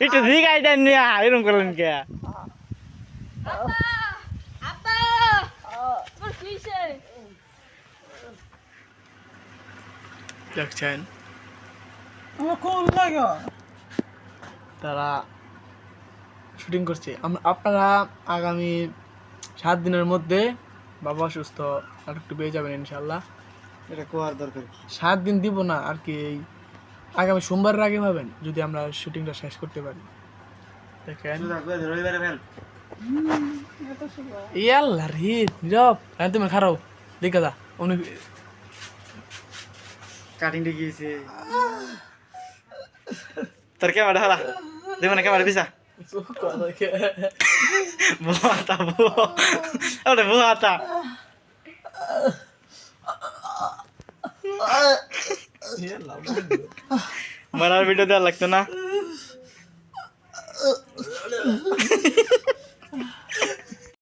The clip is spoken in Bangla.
একটু এরকম করলেন কে? দেখছেন তারা শুটিং করছে। আপনারা আগামী সাত দিনের মধ্যে বাবা অসুস্থ আর একটু পেয়ে যাবেন ইনশাল্লাহ এটা কোয়ার দরকার কি? সাত দিন দিব না আর কি এই আগামী সোমবার আগে ভাবেন যদি আমরা শুটিংটা শেষ করতে পারি। দেখেন। রবিবারে ফেল। ইয়াল্লা রে নীরব। হ্যাঁ তুমি খারাও। দেখে দা উনি কাটিং টা গিয়েছে তোর ক্যামেরা হলা না ক্যামেরা পিসা मला भेटू द्यायला लागतो ना?